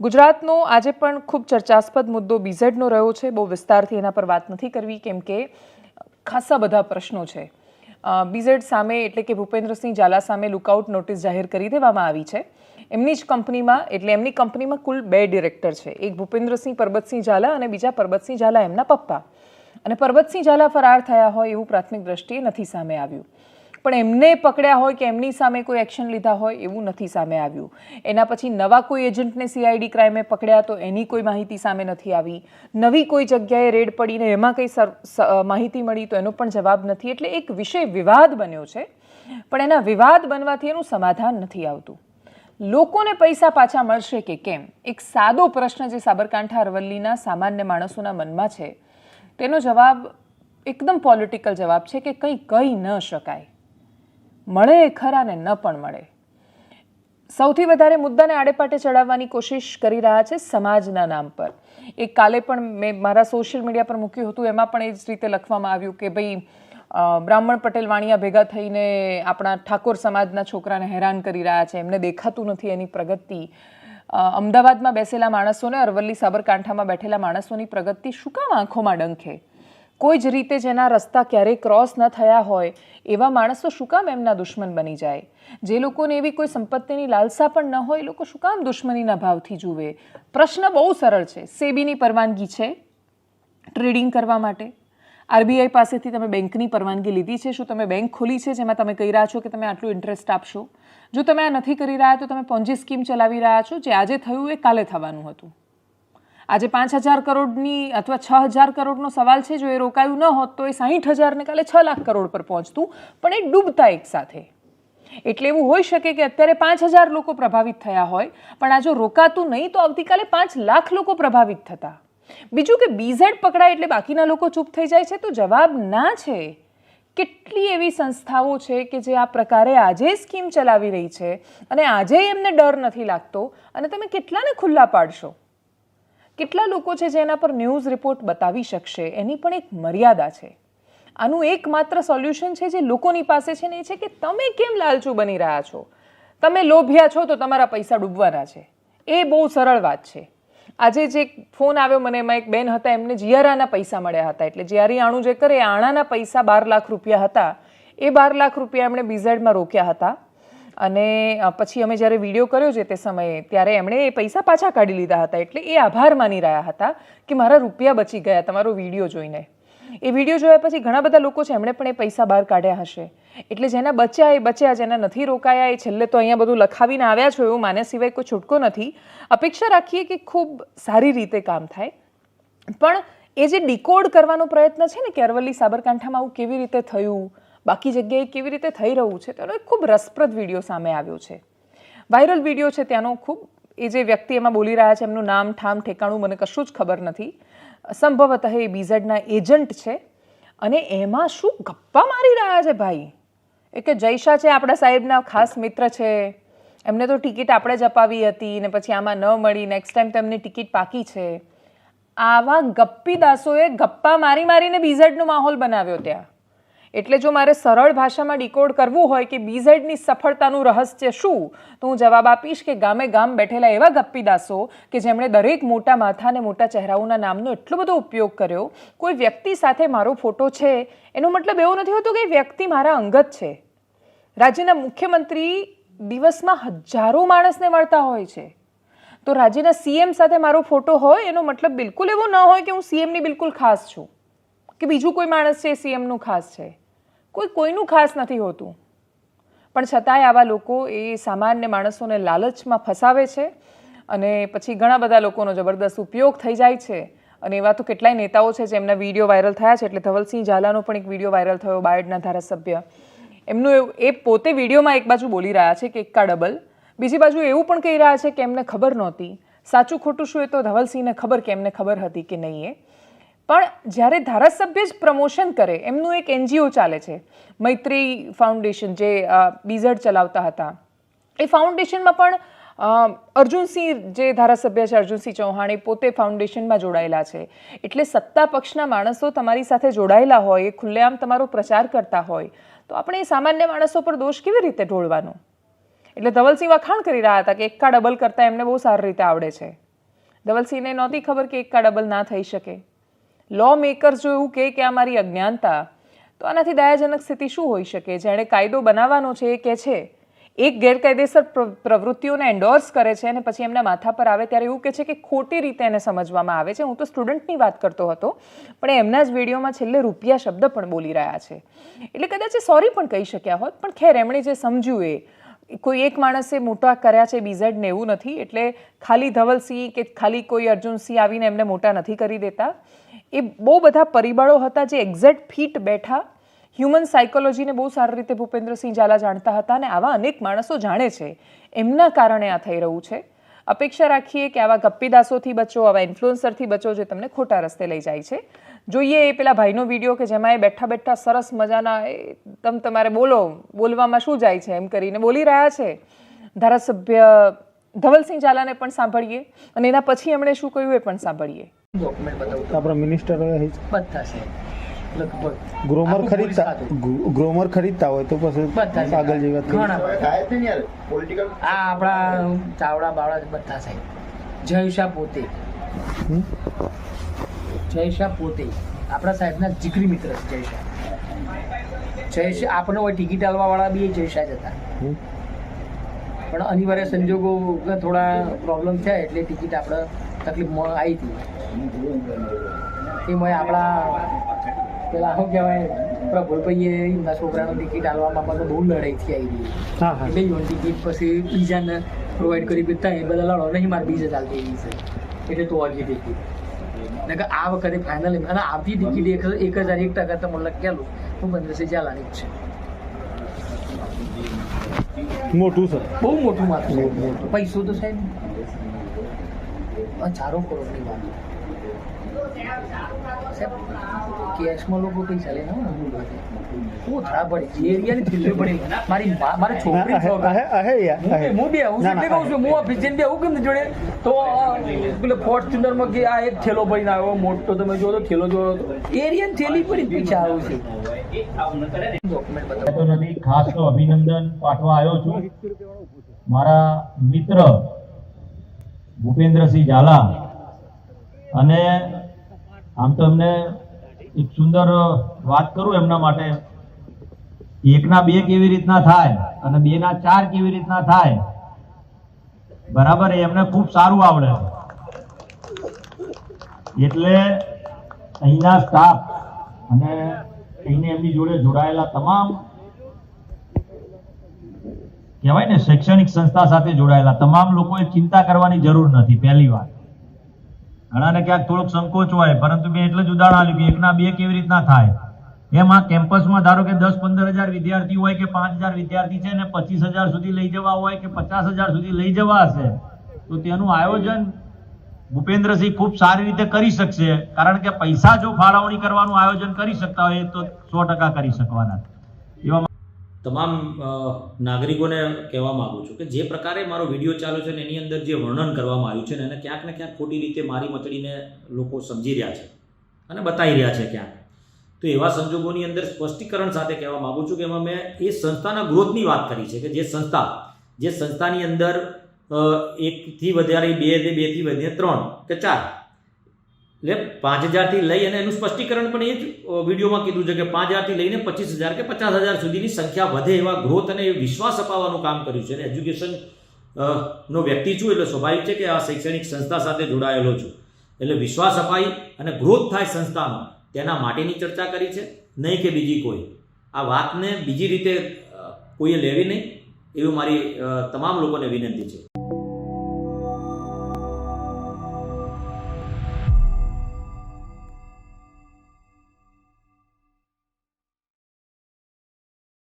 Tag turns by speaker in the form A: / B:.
A: ગુજરાતનો આજે પણ ખૂબ ચર્ચાસ્પદ મુદ્દો બીઝેડનો રહ્યો છે. બહુ વિસ્તારથી એના પર વાત નથી કરવી, કેમ કે ખાસા બધા પ્રશ્નો છે. બીઝેડ સામે એટલે કે ભૂપેન્દ્રસિંહ ઝાલા સામે લુકઆઉટ નોટિસ જાહેર કરી દેવામાં આવી છે. એમની જ કંપનીમાં, એટલે એમની કંપનીમાં કુલ બે ડિરેક્ટર છે. એક ભૂપેન્દ્રસિંહ, પરબતસિંહ ઝાલા અને બીજા પરબતસિંહ ઝાલા એમના પપ્પા. અને પરબતસિંહ ઝાલા ફરાર થયા હોય એવું પ્રાથમિક દ્રષ્ટિએ નથી સામે આવ્યું. પણ એમને પકડ્યા હોય કે એમની સામે કોઈ એક્શન લીધા હોય એવું નથી સામે આવ્યું. એના પછી નવા કોઈ એજન્ટને સીઆઈડી ક્રાઇમે પકડ્યા તો એની કોઈ માહિતી સામે નથી આવી. નવી કોઈ જગ્યાએ રેડ પડીને એમાં કંઈ માહિતી મળી તો એનો પણ જવાબ નથી. એટલે એક વિષય વિવાદ બન્યો છે. પણ એના વિવાદ બનવાથી એનું સમાધાન નથી આવતું. લોકોને પૈસા પાછા મળશે કે કેમ? એક સાદો પ્રશ્ન જે સાબરકાંઠા અરવલ્લીના સામાન્ય માણસોના મનમાં છે. તેનો જવાબ એકદમ પોલિટિકલ જવાબ છે કે કંઈ કહી ન શકાય. મળે એ ખરા ને ન પણ મળે. સૌથી વધારે મુદ્દાને આડેપાટે ચડાવવાની કોશિશ કરી રહ્યા છે સમાજના નામ પર. એક કાલે પણ મેં મારા સોશિયલ મીડિયા પર મૂક્યું હતું, એમાં પણ એ જ રીતે લખવામાં આવ્યું કે ભાઈ બ્રાહ્મણ પટેલ વાણિયા ભેગા થઈને આપણા ઠાકોર સમાજના છોકરાને હેરાન કરી રહ્યા છે, એમને દેખાતું નથી એની પ્રગતિ. અમદાવાદમાં બેસેલા માણસોને, અરવલ્લી, સાબરકાંઠામાં બેઠેલા માણસોની પ્રગતિ શું કામ આંખોમાં ડંખે? કોઈ જ રીતે જેના રસ્તા ક્યારેય ક્રોસ ન થયા હોય એવા માણસો શું કામ એમના દુશ્મન બની જાય? જે લોકોને એવી કોઈ સંપત્તિની લાલસા પણ ન હોય, એ લોકો શું કામ દુશ્મનીના ભાવથી જુએ? પ્રશ્ન બહુ સરળ છે. સેબીની પરવાનગી છે ટ્રેડિંગ કરવા માટે? આરબીઆઈ પાસેથી તમે બેંકની પરવાનગી લીધી છે? શું તમે બેંક ખોલી છે જેમાં તમે કહી રહ્યા છો કે તમે આટલું ઇન્ટરેસ્ટ આપશો? જો તમે આ નથી કરી રહ્યા, તો તમે પોન્જી સ્કીમ ચલાવી રહ્યા છો, જે આજે થયું એ કાલે થવાનું હતું. આજે પાંચ હજાર કરોડની અથવા છ હજાર કરોડનો સવાલ છે. જો એ રોકાયું ન હોત તો એ સાહીઠ હજારને કાલે છ લાખ કરોડ પર પહોંચતું, પણ એ ડૂબતા એક સાથે. એટલે એવું હોઈ શકે કે અત્યારે પાંચ હજાર લોકો પ્રભાવિત થયા હોય, પણ આ જો રોકાતું નહીં તો આવતીકાલે પાંચ લાખ લોકો પ્રભાવિત થતા. બીજું કે બીઝેડ પકડાય એટલે બાકીના લોકો ચૂપ થઈ જાય છે તો જવાબ ના છે. કેટલી એવી સંસ્થાઓ છે કે જે આ પ્રકારે આજે સ્કીમ ચલાવી રહી છે અને આજે એમને ડર નથી લાગતો? અને તમે કેટલાને ખુલ્લા પાડશો? કેટલા લોકો છે જે એના પર ન્યૂઝ રિપોર્ટ બતાવી શકશે? એની પણ એક મર્યાદા છે. આનું એકમાત્ર સોલ્યુશન છે જે લોકોની પાસે છે ને એ છે કે તમે કેમ લાલચુ બની રહ્યા છો? તમે લોભિયા છો તો તમારા પૈસા ડૂબવાના છે. એ બહુ સરળ વાત છે. આજે જે ફોન આવ્યો મને, એમાં એક બેન હતા, એમને જીયારાના પૈસા મળ્યા હતા. એટલે જીયારી આણું જે કરે, એ આણાના પૈસા બાર લાખ રૂપિયા હતા. એ બાર લાખ રૂપિયા એમણે બીઝેડમાં રોક્યા હતા. અને પછી અમે જ્યારે વીડિયો કર્યો છે તે સમયે, ત્યારે એમણે એ પૈસા પાછા કાઢી લીધા હતા. એટલે એ આભાર માની રહ્યા હતા કે મારા રૂપિયા બચી ગયા તમારો વીડિયો જોઈને. એ વીડિયો જોયા પછી ઘણા બધા લોકો છે એમણે પણ એ પૈસા બહાર કાઢ્યા હશે. એટલે જેના બચ્યા એ બચ્યા, જેના નથી રોકાયા, એ છેલ્લે તો અહીંયા બધું લખાવીને આવ્યા છો એવું માને સિવાય કોઈ છૂટકો નથી. અપેક્ષા રાખીએ કે ખૂબ સારી રીતે કામ થાય. પણ એ જે ડીકોડ કરવાનો પ્રયત્ન છે ને કે અરવલ્લી સાબરકાંઠામાં આવું કેવી રીતે થયું? બાકી જગ્યાએ કેવી રીતે થઈ રહ્યું છે તેનો એક ખૂબ રસપ્રદ વીડિયો સામે આવ્યો છે. વાયરલ વીડિયો છે ત્યાંનો ખૂબ, એ જે વ્યક્તિ એમાં બોલી રહ્યા છે, એમનું નામ, ઠામ, ઠેકાણું મને કશું જ ખબર નથી. સંભવતઃ એ બીઝેડના એજન્ટ છે. અને એમાં શું ગપ્પા મારી રહ્યા છે ભાઈ? એ કે જયશા છે આપણા સાહેબના ખાસ મિત્ર છે. એમને તો ટિકિટ આપણે જ અપાવી હતી ને પછી આમાં ન મળી નેક્સ્ટ ટાઈમ તેમની ટિકિટ પાકી છે. આવા ગપ્પી દાસોએ ગપ્પા મારી મારીને બીઝેડનો માહોલ બનાવ્યો ત્યાં. એટલે જો મારે સરળ ભાષામાં ડીકોડ કરવું હોય કે બીઝેડની સફળતાનું રહસ્ય શું, તો હું જવાબ આપીશ કે ગામે ગામ બેઠેલા એવા ગપ્પીદાસો કે જેમણે દરેક મોટા માથા અને મોટા ચહેરાઓના નામનો એટલો બધો ઉપયોગ કર્યો, કોઈ વ્યક્તિ સાથે મારો ફોટો છે? એનો મતલબ એવો નથી હોતો કે વ્યક્તિ મારા અંગત છે. રાજ્યના મુખ્યમંત્રી દિવસમાં હજારો માણસને મળતા હોય છે. તો રાજ્યના સીએમ સાથે મારો ફોટો હોય, એનો મતલબ બિલકુલ એવો ન હોય કે હું સીએમની બિલકુલ ખાસ છું. કે બીજું કોઈ માણસ છે સીએમનું ખાસ છે? કોઈ કોઈનું ખાસ નથી હોતું. પણ છતાંય આવા લોકો એ સામાન્ય માણસોને લાલચમાં ફસાવે છે અને પછી ઘણા બધા લોકોનો જબરદસ્ત ઉપયોગ થઈ જાય છે. અને એવા તો કેટલાય નેતાઓ છે જેમના વીડિયો વાયરલ થયા છે, એટલે ધવલસિંહ ઝાલાનો પણ એક વીડિયો વાયરલ થયો, બાયડના ધારાસભ્ય. એમનું એ પોતે વિડીયોમાં એક બાજુ બોલી રહ્યા છે કે એક્કા ડબલ, બીજી બાજુ એવું પણ કહી રહ્યા છે કે એમને ખબર નહોતી. સાચું ખોટું શું એ તો ધવલસિંહને ખબર કે એમને ખબર હતી કે નહીં એ. પણ જ્યારે ધારાસભ્ય જ પ્રમોશન કરે, એમનું એક એનજીઓ ચાલે છે. મૈત્રી ફાઉન્ડેશન જે બીઝડ ચલાવતા હતા. એ ફાઉન્ડેશનમાં પણ અર્જુનસિંહ જે ધારાસભ્ય છે, અર્જુનસિંહ ચૌહાણ એ પોતે ફાઉન્ડેશનમાં જોડાયેલા છે. એટલે સત્તા પક્ષના માણસો તમારી સાથે જોડાયેલા હોય, એ ખુલ્લેઆમ તમારો પ્રચાર કરતા હોય, તો આપણે એ સામાન્ય માણસો પર દોષ કેવી રીતે ઢોળવાનો? એટલે ધવલસિંહ વખાણ કરી રહ્યા હતા કે એક્કા ડબલ કરતા એમને બહુ સારી રીતે આવડે છે. ધવલસિંહને નહોતી ખબર કે એક કા ડબલ ના થઈ શકે. લો મેકર્સ જો એવું કહે કે આ મારી અજ્ઞાનતા, તો આનાથી દયાજનક સ્થિતિ શું હોઈ શકે? જેણે કાયદો બનાવવાનો છે એ કહે છે? એક ગેરકાયદેસર પ્ર- પ્રવૃત્તિઓને એન્ડોર્સ કરે છે અને પછી એમના માથા પર આવે ત્યારે એવું કહે છે કે ખોટી રીતે એને સમજવામાં આવે છે. હું તો સ્ટુડન્ટની વાત કરતો હતો, પણ એમના જ વિડીયોમાં છેલ્લે રૂપિયા શબ્દ પણ બોલી રહ્યા છે. એટલે કદાચ એ સોરી પણ કહી શક્યા હોત, પણ ખેર, એમણે જે સમજ્યું એ, કોઈ એક માણસે મોટા કર્યા છે બીઝેડને એવું નથી, એટલે ખાલી ધવલસિંહ કે ખાલી કોઈ અર્જુનસિંહ આવીને એમને મોટા નથી કરી દેતા. એ બહુ બધા પરિબળો હતા જે એક્ઝેક્ટ ફિટ બેઠા. હ્યુમન સાયકોલોજીને બહુ સારી રીતે ભૂપેન્દ્રસિંહ ઝાલા જાણતા હતા અને આવા અનેક માણસો જાણે છે. એમના કારણે આ થઈ રહ્યું છે. અપેક્ષા રાખીએ કે આવા ગપ્પીદાસોથી બચો, આવા ઇન્ફ્લુઅન્સરથી બચો જે તમને ખોટા રસ્તે લઈ જાય છે. જોઈએ એ પેલા ભાઈનો વીડિયો કે જેમાં એ બેઠા બેઠા સરસ મજાના એ તમ તમારે બોલો, બોલવામાં શું જાય છે એમ કરીને બોલી રહ્યા છે. ધારાસભ્ય ધવલસિંહ ઝાલાને પણ સાંભળીએ અને એના પછી એમણે શું કહ્યું એ પણ સાંભળીએ.
B: ડોક્યુમેન્ટ બતાવું.
C: આપણા મિનિસ્ટર
B: બધા છે. લગભગ
C: ગ્રોમર ખરીદતા ગ્રોમર ખરીદતા હોય તો પછી આગળ જેવા
B: ઘણા આ આપણા ચાવડા બાવડા બધા છે. જયશા પોતે. જયશા પોતે. આપણા સાહેબના જીગરી મિત્ર છે જયશા જયશા આપણે હોય ટિકિટ આલવા વાળા બી જયશા જ હતા. પણ અનિવાર્ય સંજોગો થોડા પ્રોબ્લેમ થયા એટલે ટિકિટ આપણે તકલીફ આવી હતી. એમાં આપણા પેલા શું કહેવાય આપણા ભોલભાઈએ એમના છોકરાનો ટિકિટ આલવામાં મને બહુ લડાઈથી આવી ગઈ
C: હા હા.
B: એટલે યોન ટિકિટ પછી બીજાને પ્રોવાઈડ કરી દેતા એ બધા લડો નહીં મારે બીજે ચાલતી એવી છે. એટલે તો આગી ટિકિટ નકર આ વખતે ફાઇનલ અને આવતી ટિકિટ એક એક હજાર એક ટકા તો મને લખેલું હું પંદરસે ચાલવાની જ છે.
C: મોટું છે.
B: બહુ મોટું માથું. પૈસો તો સાહેબ હજારો કરોડની વાત. કેશમાં લોકો પૈસા લઈને આવે ને અમુક લોકો. હું થા પડી. એરિયાની થેલી પડી. મારી મારી છોકરી
C: અહે અહે અહે યાર
B: હું બે- હું બે હું
C: ના,
B: એટલે કહું છું હું ઓફિસ જઈને બેહું કેમ જોડે? તો પેલે ફોર્ચ્યુનરમાં કે આ એક થેલો ભરીને આવ્યો મોટો તમે જો તો થેલો જોયો તો. એરિયાની થેલી પડી પીછા આવું છે. ડોક્યુમેન્ટ
D: નથી ખાસ અભિનંદન પાઠવા આવ્યો છું. મારા મિત્ર ભૂપેન્દ્રસિંહ ઝાલા. અને આમ તો એમને એક સુંદર વાત કરું એમના માટે. એકના બે કેવી રીતના થાય અને બે ના ચાર કેવી રીતના થાય. બરાબર એમને ખૂબ સારું આવડે. એટલે અહીંના સ્ટાફ અને અહીંને એમની જોડે જોડાયેલા તમામ કહેવાય ને, શૈક્ષણિક સંસ્થા સાથે જોડાયેલા. તમામ લોકોએ ચિંતા કરવાની જરૂર નથી, પહેલી વાત. ઘણાને ક્યાંક થોડોક સંકોચ હોય, પરંતુ મેં એટલે જ ઉદાહરણ આપ્યું કે એકના બે કેવી રીતના થાય? એમ કેમ્પસમાં ધારો કે દસ પંદર હજાર વિદ્યાર્થી હોય કે પાંચ હજાર વિદ્યાર્થી છે ને, પચીસ હજાર સુધી લઈ જવા હોય કે પચાસ હજાર સુધી લઈ જવા હશે, તો તેનું આયોજન ભૂપેન્દ્રસિંહ ખૂબ સારી રીતે કરી શકશે. કારણ કે પૈસા જો ફાળવણી કરવાનું આયોજન કરી શકતા હોય, તો સો ટકા કરી શકવાના. એવા
E: તમામ નાગરિકોને કહેવા માંગુ છું કે જે પ્રકારે મારો વીડિયો ચાલ્યો છે ને એની અંદર જે વર્ણન કરવામાં આવ્યું છે ને એને ક્યાંક ને ક્યાંક ખોટી રીતે મારી મચડીને લોકો સમજી રહ્યા છે અને બતાવી રહ્યા છે ક્યાંક. તો એવા સંજોગોની અંદર સ્પષ્ટીકરણ સાથે કહેવા માગું છું કે એમાં મેં એ સંસ્થાના ગ્રોથની વાત કરી છે કે જે સંસ્થા, જે સંસ્થાની અંદર એકથી વધારે, બે ને બેથી વધીને ત્રણ કે ચાર એટલે પાંચ હજારથી લઈ અને એનું સ્પષ્ટીકરણ પણ એ જ વિડીયોમાં કીધું છે કે પાંચ હજારથી લઈને પચીસ હજાર કે પચાસ હજાર સુધીની સંખ્યા વધે એવા ગ્રોથ અને વિશ્વાસ અપાવવાનું કામ કર્યું છે. અને એજ્યુકેશન નો વ્યક્તિ છું એટલે સ્વાભાવિક છે કે આ શૈક્ષણિક સંસ્થા સાથે જોડાયેલો છું. એટલે વિશ્વાસ અપાય અને ગ્રોથ થાય સંસ્થાનો, તેના માટેની ચર્ચા કરી છે. નહીં કે બીજી કોઈ. આ વાતને બીજી રીતે કોઈએ લેવી નહીં, એવી મારી તમામ લોકોને વિનંતી છે.